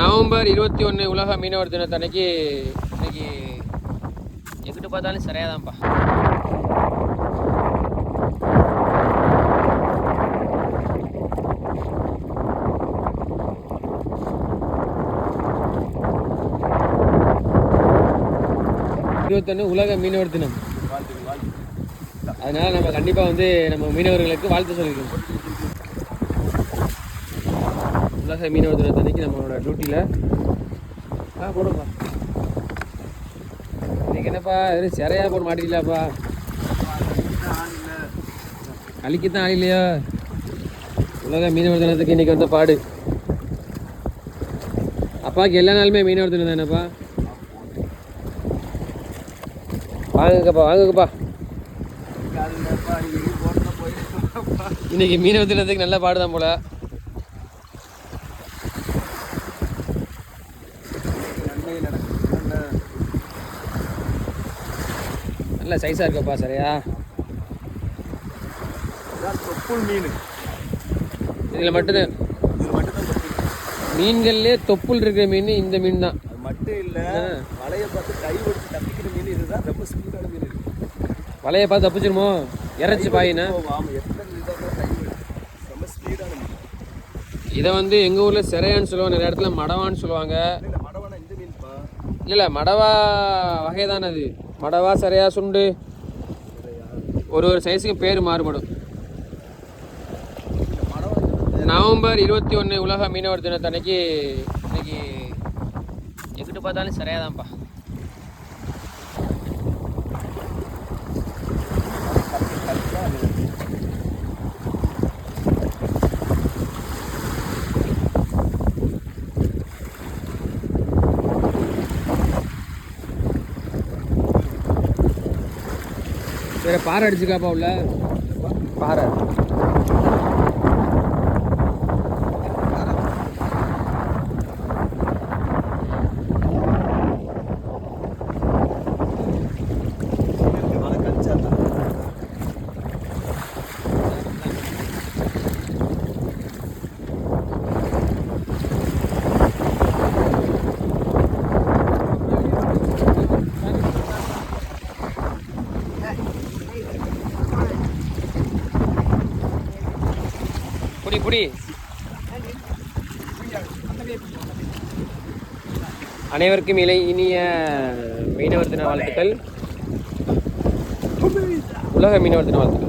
November இருபத்தி ஒன்று உலக மீனவர் தினத்தன்னைக்கு இன்னைக்கு எங்கிட்டு பார்த்தாலும் சரியாதான்ப்பா இருபத்தொன்று உலக மீனவர் தினம். அதனால நம்ம கண்டிப்பாக வந்து நம்ம மீனவர்களுக்கு வாழ்த்து சொல்லியிருக்கோம் உலக மீனவர் தினத்தன்னைக்கு நம்மளோட டியூட்டியில் ஆ போடுப்பா இன்னைக்கு என்னப்பா? எதுவும் சிறையா போட மாட்டீங்களாப்பா? அழிக்கத்தான் தான் இல்லையா? உலக மீனவர் தினத்துக்கு இன்னைக்கு வந்த பாடு. அப்பாவுக்கு எல்லா நாளுமே மீனவர் தினம் தானேப்பா வாங்குங்கப்பா வாங்குங்கப்பா. இன்னைக்கு மீனவர் தினத்துக்கு நல்ல பாடுதான் போல. நல்ல சைஸாக இருக்கப்பா சரியா? தொப்புள் மீன். இதில் மட்டும்தான் மீன்கள்லேயே தொப்புள் இருக்கிற மீன் இந்த மீன் தான். மட்டும் இல்லை வலையை பார்த்து கை ஒடிச்சு தப்பிக்கிற மீன் இதுதான். ரொம்ப ஸ்பீடான மீன் வலையை பார்த்து தப்பிச்சிருமோ? இறச்சி பாயினா? இதை வந்து எங்கள் ஊரில் சிறையான்னு சொல்லுவாங்க. நிறைய இடத்துல மடவான்னு சொல்லுவாங்க இல்லை மடவானா இந்த மீன்ப்பா இல்லை இல்லை மடவா வகை தானே அது மடவா சிறையா சுண்டு. ஒரு ஒரு சைஸுக்கு பேர் மாறுபடும். நவம்பர் இருபத்தி ஒன்று உலக மீனவர் தினத்தன்னைக்கு இன்னைக்கு எங்கிட்டு பார்த்தாலும் சரியாதான்ப்பா வேற பாறை அடிச்சுக்காப்பா உள்ள பாறை. புடி புடி. அனைவருக்கும் இலை இனிய மீனவர் தின வாழ்த்துக்கள். உலக மீனவர் தின வாழ்த்துக்கள்.